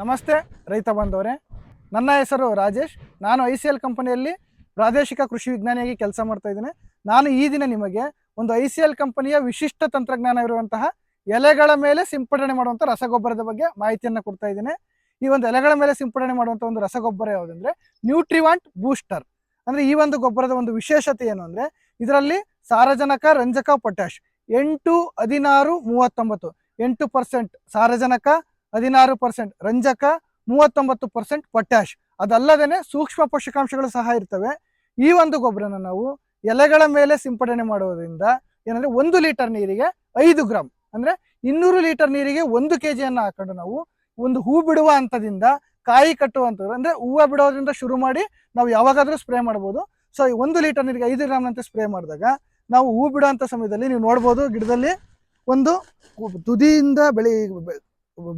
ನಮಸ್ತೆ, ರೈತ ಬಾಂಧವರೇ. ನನ್ನ ಹೆಸರು ರಾಜೇಶ್. ನಾನು ಐ ಸಿ ಎಲ್ ಕಂಪನಿಯಲ್ಲಿ ಪ್ರಾದೇಶಿಕ ಕೃಷಿ ವಿಜ್ಞಾನಿಯಾಗಿ ಕೆಲಸ ಮಾಡ್ತಾ ಇದ್ದೇನೆ. ನಾನು ಈ ದಿನ ನಿಮಗೆ ಒಂದು ಐ ಸಿ ಎಲ್ ಕಂಪನಿಯ ವಿಶಿಷ್ಟ ತಂತ್ರಜ್ಞಾನ ಇರುವಂತಹ ಎಲೆಗಳ ಮೇಲೆ ಸಿಂಪಡಣೆ ಮಾಡುವಂಥ ರಸಗೊಬ್ಬರದ ಬಗ್ಗೆ ಮಾಹಿತಿಯನ್ನು ಕೊಡ್ತಾ ಇದ್ದೇನೆ. ಈ ಒಂದು ಎಲೆಗಳ ಮೇಲೆ ಸಿಂಪಡಣೆ ಮಾಡುವಂಥ ಒಂದು ರಸಗೊಬ್ಬರ ಯಾವುದಂದ್ರೆ ನ್ಯೂಟ್ರಿವಾಂಟ್ ಬೂಸ್ಟರ್ ಅಂದ್ರೆ ಈ ಒಂದು ಗೊಬ್ಬರದ ಒಂದು ವಿಶೇಷತೆ ಏನು ಅಂದ್ರೆ ಇದರಲ್ಲಿ ಸಾರಜನಕ, ರಂಜಕ ಪೊಟ್ಯಾಶ್ ಎಂಟು ಹದಿನಾರು ಮೂವತ್ತೊಂಬತ್ತು, ಎಂಟು ಪರ್ಸೆಂಟ್ ಸಾರಜನಕ ಹದಿನಾರು ಪರ್ಸೆಂಟ್ ರಂಜಕ ಮೂವತ್ತೊಂಬತ್ತು ಪರ್ಸೆಂಟ್ ಪೊಟ್ಯಾಶ್ ಅದಲ್ಲದೇನೆ ಸೂಕ್ಷ್ಮ ಪೋಷಕಾಂಶಗಳು ಸಹ ಇರ್ತವೆ. ಈ ಒಂದು ಗೊಬ್ಬರನ ನಾವು ಎಲೆಗಳ ಮೇಲೆ ಸಿಂಪಡಣೆ ಮಾಡುವುದರಿಂದ ಏನಂದ್ರೆ ಒಂದು ಲೀಟರ್ ನೀರಿಗೆ ಐದು ಗ್ರಾಮ್ ಅಂದ್ರೆ ಇನ್ನೂರು ಲೀಟರ್ ನೀರಿಗೆ ಒಂದು ಕೆ ಜಿಯನ್ನು ಹಾಕೊಂಡು ನಾವು ಒಂದು ಹೂ ಬಿಡುವ ಹಂತದಿಂದ ಕಾಯಿ ಕಟ್ಟುವಂಥದ್ದು, ಅಂದ್ರೆ ಹೂವು ಬಿಡೋದ್ರಿಂದ ಶುರು ಮಾಡಿ ನಾವು ಯಾವಾಗಾದ್ರೂ ಸ್ಪ್ರೇ ಮಾಡ್ಬೋದು. ಸೊ ಒಂದು ಲೀಟರ್ ನೀರಿಗೆ ಐದು ಗ್ರಾಮ್ ಅಂತ ಸ್ಪ್ರೇ ಮಾಡಿದಾಗ ನಾವು ಹೂ ಬಿಡುವಂಥ ಸಮಯದಲ್ಲಿ ನೀವು ನೋಡ್ಬೋದು ಗಿಡದಲ್ಲಿ ಒಂದು ತುದಿಯಿಂದ ಬೆಳೆ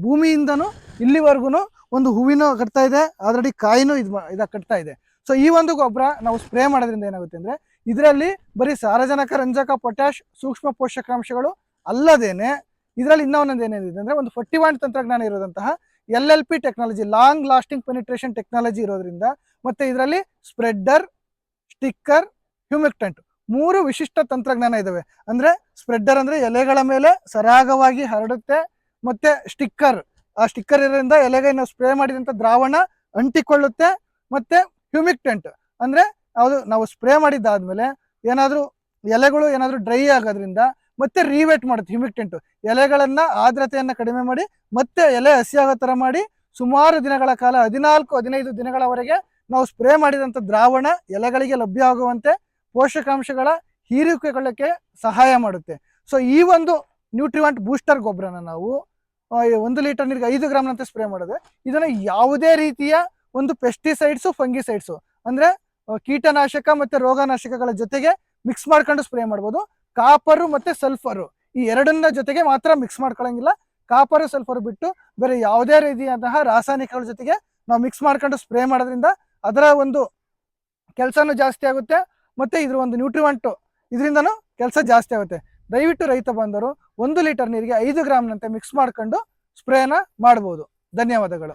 ಭೂಮಿಯಿಂದನೂ ಇಲ್ಲಿವರೆಗೂ ಒಂದು ಹೂವಿನೂ ಕಟ್ತಾ ಇದೆ ಆಲ್ರೆಡಿ ಕಾಯಿನೂ ಇದು ಇದ ಕಟ್ತಾ ಇದೆ. ಸೊ ಈ ಒಂದು ಗೊಬ್ಬರ ನಾವು ಸ್ಪ್ರೇ ಮಾಡೋದ್ರಿಂದ ಏನಾಗುತ್ತೆ ಅಂದ್ರೆ, ಇದರಲ್ಲಿ ಬರೀ ಸಾರಜನಕ, ರಂಜಕ ಪೊಟ್ಯಾಶ್ ಸೂಕ್ಷ್ಮ ಪೋಷಕಾಂಶಗಳು ಅಲ್ಲದೇನೆ ಇದರಲ್ಲಿ ಇನ್ನೂ ಒಂದೊಂದು ಏನೇನಿದೆ ಅಂದ್ರೆ, ಒಂದು ಫರ್ಟಿ ವಾಂಟ್ ತಂತ್ರಜ್ಞಾನ ಇರೋದಂತಹ L L P technology long lasting penetration technology ಇರೋದ್ರಿಂದ ಮತ್ತೆ ಇದರಲ್ಲಿ ಸ್ಪ್ರೆಡ್ಡರ್ ಸ್ಟಿಕ್ಕರ್ ಹ್ಯೂಮಿಕ್ಟೆಂಟ್ ಮೂರು ವಿಶಿಷ್ಟ ತಂತ್ರಜ್ಞಾನ ಇದ್ದಾವೆ ಅಂದ್ರೆ ಸ್ಪ್ರೆಡ್ಡರ್ ಅಂದ್ರೆ ಎಲೆಗಳ ಮೇಲೆ ಸರಾಗವಾಗಿ ಹರಡುತ್ತೆ ಮತ್ತೆ ಸ್ಟಿಕ್ಕರ್. ಆ ಸ್ಟಿಕ್ಕರ್ ಇರೋದ್ರಿಂದ ಎಲೆಗೆ ನಾವು ಸ್ಪ್ರೇ ಮಾಡಿದಂತ ದ್ರಾವಣ ಅಂಟಿಕೊಳ್ಳುತ್ತೆ ಮತ್ತೆ ಹ್ಯೂಮಿಕ್ಟೆಂಟ್. ಅಂದ್ರೆ ಅದು ನಾವು ಸ್ಪ್ರೇ ಮಾಡಿದ್ದಾದ್ಮೇಲೆ ಏನಾದರೂ ಎಲೆಗಳು ಏನಾದರೂ ಡ್ರೈ ಆಗೋದ್ರಿಂದ ಮತ್ತೆ ರೀವೇಟ್ ಮಾಡುತ್ತೆ ಹ್ಯೂಮಿಕ್ಟೆಂಟ್. ಎಲೆಗಳನ್ನ ಆರ್ದ್ರತೆಯನ್ನು ಕಡಿಮೆ ಮಾಡಿ ಮತ್ತೆ ಎಲೆ ಹಸಿಯಾಗೋ ಥರ ಮಾಡಿ ಸುಮಾರು ದಿನಗಳ ಕಾಲ, ಹದಿನಾಲ್ಕು, ಹದಿನೈದು ದಿನಗಳವರೆಗೆ ನಾವು ಸ್ಪ್ರೇ ಮಾಡಿದಂಥ ದ್ರಾವಣ ಎಲೆಗಳಿಗೆ ಲಭ್ಯ ಆಗುವಂತೆ ಪೋಷಕಾಂಶಗಳ ಹೀರಿಕೊಳ್ಳಕ್ಕೆ ಸಹಾಯ ಮಾಡುತ್ತೆ. ಸೊ ಈ ಒಂದು ನ್ಯೂಟ್ರಿವಂಟ್ ಬೂಸ್ಟರ್ ಗೊಬ್ಬರನ ನಾವು ಒಂದು ಲೀಟರ್ ನೀರಿಗೆ ಐದು ಗ್ರಾಮ್ನಂತೆ ಸ್ಪ್ರೇ ಮಾಡೋದು. ಇದನ್ನ ಯಾವುದೇ ರೀತಿಯ ಒಂದು ಪೆಸ್ಟಿಸೈಡ್ಸು ಫಂಗಿಸೈಡ್ಸು ಅಂದ್ರೆ ಕೀಟನಾಶಕ ಮತ್ತೆ ರೋಗನಾಶಕಗಳ ಜೊತೆಗೆ ಮಿಕ್ಸ್ ಮಾಡ್ಕೊಂಡು ಸ್ಪ್ರೇ ಮಾಡ್ಬೋದು. ಕಾಪರು ಮತ್ತೆ ಸಲ್ಫರು ಈ ಎರಡನ್ನ ಜೊತೆಗೆ ಮಾತ್ರ ಮಿಕ್ಸ್ ಮಾಡ್ಕೊಳಂಗಿಲ್ಲ. ಕಾಪರು ಸಲ್ಫರ್ ಬಿಟ್ಟು ಬೇರೆ ಯಾವುದೇ ರೀತಿಯಾದಂತಹ ರಾಸಾಯನಿಕಗಳ ಜೊತೆಗೆ ನಾವು ಮಿಕ್ಸ್ ಮಾಡ್ಕೊಂಡು ಸ್ಪ್ರೇ ಮಾಡೋದ್ರಿಂದ ಅದರ ಒಂದು ಕೆಲಸನೂ ಜಾಸ್ತಿ ಆಗುತ್ತೆ. ಮತ್ತೆ ಇದ್ರ ಒಂದು ನ್ಯೂಟ್ರಿವೆಂಟು ಇದರಿಂದನೂ ಕೆಲಸ ಜಾಸ್ತಿ ಆಗುತ್ತೆ. ದಯವಿಟ್ಟು ರೈತ ಬಂದರು ಒಂದು ಲೀಟರ್ ನೀರಿಗೆ ಐದು ಗ್ರಾಮ್ನಂತೆ ಮಿಕ್ಸ್ ಮಾಡ್ಕೊಂಡು ಸ್ಪ್ರೇನ ಮಾಡ್ಬೋದು. ಧನ್ಯವಾದಗಳು.